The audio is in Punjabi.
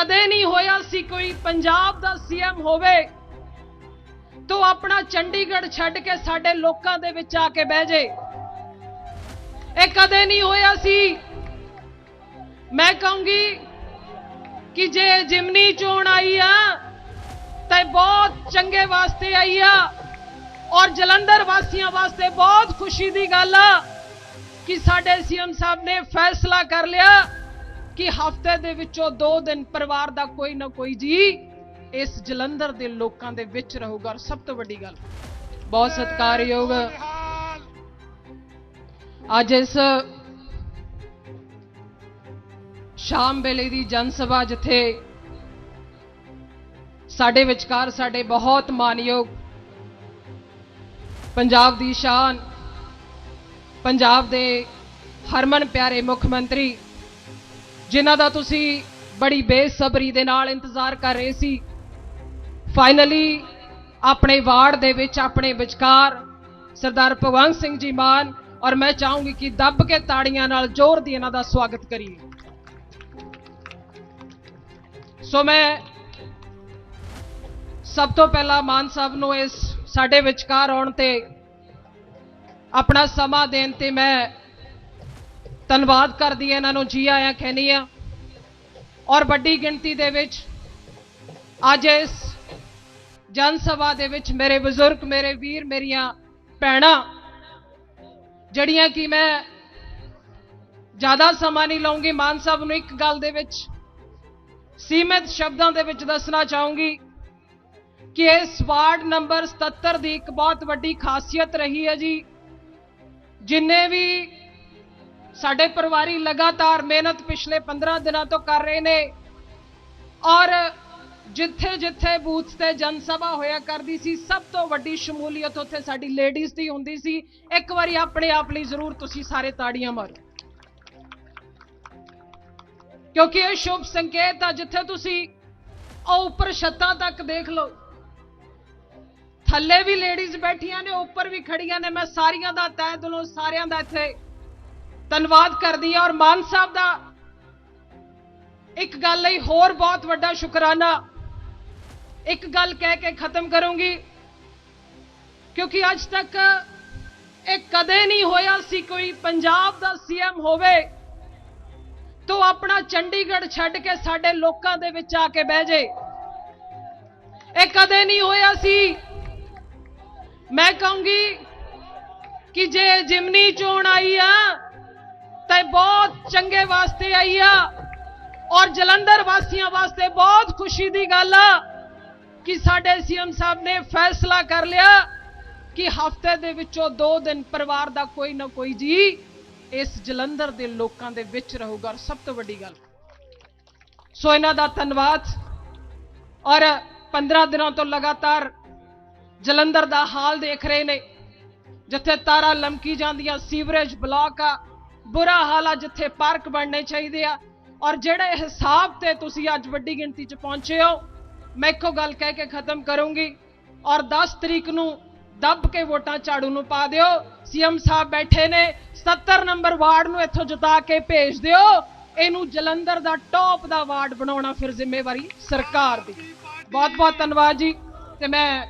ਕਦੇ ਨਹੀਂ ਹੋਇਆ ਸੀ ਕੋਈ ਪੰਜਾਬ ਦਾ ਸੀਐਮ ਹੋਵੇ, ਤੋ ਆਪਣਾ ਚੰਡੀਗੜ੍ਹ ਛੱਡ ਕੇ ਸਾਡੇ ਲੋਕਾਂ ਦੇ ਵਿੱਚ ਆ ਕੇ ਬਹਿ ਜੇ। ਇਹ ਕਦੇ ਨਹੀਂ ਹੋਇਆ ਸੀ। ਮੈਂ ਕਹੂੰਗੀ ਕਿ ਜੇ ਜਿਮਨੀ ਚੋਣ ਆਈ ਆ, ਤੇ ਬਹੁਤ ਚੰਗੇ ਵਾਸਤੇ ਆਈ ਆ, ਔਰ ਜਲੰਧਰ ਵਾਸੀਆਂ ਵਾਸਤੇ ਬਹੁਤ ਖੁਸ਼ੀ ਦੀ ਗੱਲ ਆ ਕਿ ਸਾਡੇ ਸੀਐਮ ਸਾਹਿਬ ਨੇ ਫੈਸਲਾ ਕਰ ਲਿਆ। ਕਿ ਹਫ਼ਤੇ ਦੇ ਵਿੱਚੋਂ 2 ਦਿਨ ਪਰਿਵਾਰ ਦਾ ਕੋਈ ਨਾ ਕੋਈ ਜੀ ਇਸ ਜਲੰਧਰ ਦੇ ਲੋਕਾਂ ਦੇ ਵਿੱਚ ਰਹੂਗਾ ਔਰ ਸਭ ਤੋਂ ਵੱਡੀ ਗੱਲ ਬਹੁਤ ਸਤਿਕਾਰਯੋਗ। ਅੱਜ ਇਸ ਸ਼ਾਮ ਵੇਲੇ ਦੀ ਜਨ ਸਭਾ ਜਿੱਥੇ ਸਾਡੇ ਵਿਚਕਾਰ ਸਾਡੇ ਬਹੁਤ ਮਾਨਯੋਗ ਪੰਜਾਬ ਦੀ ਸ਼ਾਨ ਪੰਜਾਬ ਦੇ ਹਰਮਨ ਪਿਆਰੇ ਮੁੱਖ ਮੰਤਰੀ ਜਿਨ੍ਹਾਂ ਦਾ ਤੁਸੀਂ ਬੜੀ ਬੇਸਬਰੀ ਦੇ ਨਾਲ ਇੰਤਜ਼ਾਰ ਕਰ ਰਹੇ ਸੀ। ਫਾਈਨਲੀ ਆਪਣੇ ਵਾਰਡ ਦੇ ਵਿੱਚ ਆਪਣੇ ਵਿਚਕਾਰ ਸਰਦਾਰ ਭਗਵੰਤ ਸਿੰਘ ਜੀ ਮਾਨ ਔਰ ਮੈਂ ਚਾਹੂੰਗੀ ਕਿ ਦੱਬ ਕੇ ਤਾੜੀਆਂ ਨਾਲ ਜ਼ੋਰ ਦੀ ਇਹਨਾਂ ਦਾ ਸਵਾਗਤ ਕਰੀਏ। ਸੋ ਮੈਂ ਸਭ ਤੋਂ ਪਹਿਲਾਂ ਮਾਨ ਸਾਹਿਬ ਨੂੰ ਇਸ ਸਾਡੇ ਵਿਚਕਾਰ ਆਉਣ ਤੇ ਆਪਣਾ ਸਮਾਂ ਦੇਣ ਤੇ ਮੈਂ ਧੰਨਵਾਦ ਕਰਦੀ ਹਾਂ ਇਹਨਾਂ ਨੂੰ, ਜੀ ਆਇਆਂ ਕਹਿੰਦੀ ਆ ਔਰ ਵੱਡੀ ਗਿਣਤੀ ਦੇ ਵਿੱਚ ਅੱਜ ਇਸ ਜਨ ਸਭਾ ਦੇ ਵਿੱਚ ਮੇਰੇ ਬਜ਼ੁਰਗ, ਮੇਰੇ ਵੀਰ, ਮੇਰੀਆਂ ਭੈਣਾਂ, ਜਿਹੜੀਆਂ ਕਿ ਮੈਂ ਜ਼ਿਆਦਾ ਸਮਾਂ ਨਹੀਂ ਲਾਉਂਗੀ, ਮਾਨ ਸਾਹਿਬ ਨੂੰ ਇੱਕ ਗੱਲ ਦੇ ਵਿੱਚ, ਸੀਮਿਤ ਸ਼ਬਦਾਂ ਦੇ ਵਿੱਚ ਦੱਸਣਾ ਚਾਹੂੰਗੀ ਕਿ ਇਸ ਵਾਰਡ ਨੰਬਰ 77 ਦੀ ਇੱਕ ਬਹੁਤ ਵੱਡੀ ਖਾਸੀਅਤ ਰਹੀ ਹੈ ਜੀ, ਜਿੰਨੇ ਵੀ ਸਾਡੇ ਪਰਿਵਾਰੀ ਲਗਾਤਾਰ ਮਿਹਨਤ ਪਿਛਲੇ 15 ਦਿਨਾਂ ਤੋਂ ਕਰ ਰਹੇ ਨੇ ਔਰ ਜਿੱਥੇ ਜਿੱਥੇ ਬੂਥ ਤੇ ਜਨਸਭਾ ਹੋਇਆ ਕਰਦੀ ਸੀ, ਸਭ ਤੋਂ ਵੱਡੀ ਸ਼ਮੂਲੀਅਤ ਉੱਥੇ ਸਾਡੀ ਲੇਡੀਜ਼ ਦੀ ਹੁੰਦੀ ਸੀ। ਇੱਕ ਵਾਰੀ ਆਪਣੇ ਆਪ ਲਈ ਜ਼ਰੂਰ ਤੁਸੀਂ ਸਾਰੇ ਤਾੜੀਆਂ ਮਾਰੋ। ਕਿਉਂਕਿ ਇਹ ਸ਼ੁਭ ਸੰਕੇਤ ਆ, ਜਿੱਥੇ ਤੁਸੀਂ ਉਹ ਉੱਪਰ ਛੱਤਾਂ ਤੱਕ ਦੇਖ ਲਓ। ਥੱਲੇ ਵੀ ਲੇਡੀਜ਼ ਬੈਠੀਆਂ ਨੇ ਉੱਪਰ ਵੀ ਖੜੀਆਂ ਨੇ। ਮੈਂ ਸਾਰੀਆਂ ਦਾ ਤਹਿ ਦਿਲੋਂ ਸਾਰਿਆਂ ਦਾ ਇੱਥੇ ਧੰਨਵਾਦ ਕਰਦੀ ਹਾਂ ਔਰ ਮਾਨ ਸਾਹਿਬ ਦਾ ਇੱਕ ਗੱਲ ਲਈ ਹੋਰ ਬਹੁਤ ਵੱਡਾ ਸ਼ੁਕਰਾਨਾ। ਇੱਕ ਗੱਲ ਕਹਿ ਕੇ ਖਤਮ ਕਰੂੰਗੀ, ਕਿਉਂਕਿ ਅੱਜ ਤੱਕ ਇਹ ਕਦੇ ਨਹੀਂ ਹੋਇਆ ਸੀ ਕੋਈ ਪੰਜਾਬ ਦਾ ਸੀਐਮ ਹੋਵੇ ਤੋ ਆਪਣਾ ਚੰਡੀਗੜ੍ਹ ਛੱਡ ਕੇ ਸਾਡੇ ਲੋਕਾਂ ਦੇ ਵਿੱਚ ਆ ਕੇ ਬਹਿ ਜੇ। ਇਹ ਕਦੇ ਨਹੀਂ ਹੋਇਆ ਸੀ। ਮੈਂ ਕਹੂੰਗੀ ਕਿ ਜੇ ਜਿਮਨੀ ਚੋਣ ਆਈ ਆ ਤਾਂ ਇਹ ਬਹੁਤ ਚੰਗੇ ਵਾਸਤੇ ਆਈ ਆ। ਔਰ ਜਲੰਧਰ ਵਾਸੀਆਂ ਵਾਸਤੇ ਬਹੁਤ ਖੁਸ਼ੀ ਦੀ ਗੱਲ ਆ ਕਿ ਸਾਡੇ ਸੀਐਮ ਸਾਹਿਬ ਨੇ ਫੈਸਲਾ ਕਰ ਲਿਆ ਕਿ ਹਫ਼ਤੇ ਦੇ ਵਿੱਚੋਂ 2 ਦਿਨ ਪਰਿਵਾਰ ਦਾ ਕੋਈ ਨਾ ਕੋਈ ਜੀ ਇਸ ਜਲੰਧਰ ਦੇ ਲੋਕਾਂ ਦੇ ਵਿੱਚ ਰਹੂਗਾ। ਔਰ ਸਭ ਤੋਂ ਵੱਡੀ ਗੱਲ, ਸੋ ਇਹਨਾਂ ਦਾ ਧੰਨਵਾਦ। ਔਰ 15 ਦਿਨਾਂ ਤੋਂ ਲਗਾਤਾਰ ਜਲੰਧਰ ਦਾ ਹਾਲ ਦੇਖ ਰਹੇ ਨੇ, ਜਿੱਥੇ ਤਾਰਾਂ ਲਮਕੀ ਜਾਂਦੀਆਂ, ਸੀਵਰੇਜ ਬਲਾਕ ਆ ਬੁਰਾ ਹਾਲ ਆ ਜਿੱਥੇ ਪਾਰਕ ਬਣਨੇ ਚਾਹੀਦੇ ਆ। ਔਰ ਜਿਹੜੇ ਹਿਸਾਬ ਤੇ ਤੁਸੀਂ ਅੱਜ ਵੱਡੀ ਗਿਣਤੀ 'ਚ ਪਹੁੰਚੇ ਹੋ, ਮੈਂ ਇੱਕੋ ਗੱਲ ਕਹਿ ਕੇ ਖਤਮ ਕਰੂੰਗੀ। ਔਰ 10 ਤਰੀਕ ਨੂੰ ਦੱਬ ਕੇ ਵੋਟਾਂ ਝਾੜੂ ਨੂੰ ਪਾ ਦਿਓ। ਸੀਐਮ ਸਾਹਿਬ ਬੈਠੇ ਨੇ 70 ਨੰਬਰ ਵਾਰਡ ਨੂੰ ਇੱਥੋਂ ਜਿਤਾ ਕੇ ਭੇਜ ਦਿਓ। ਇਹਨੂੰ ਜਲੰਧਰ ਦਾ ਟੌਪ ਦਾ ਵਾਰਡ ਬਣਾਉਣਾ ਫਿਰ ਜ਼ਿੰਮੇਵਾਰੀ ਸਰਕਾਰ ਦੀ। ਬਹੁਤ ਬਹੁਤ ਧੰਨਵਾਦ ਜੀ, ਤੇ ਮੈਂ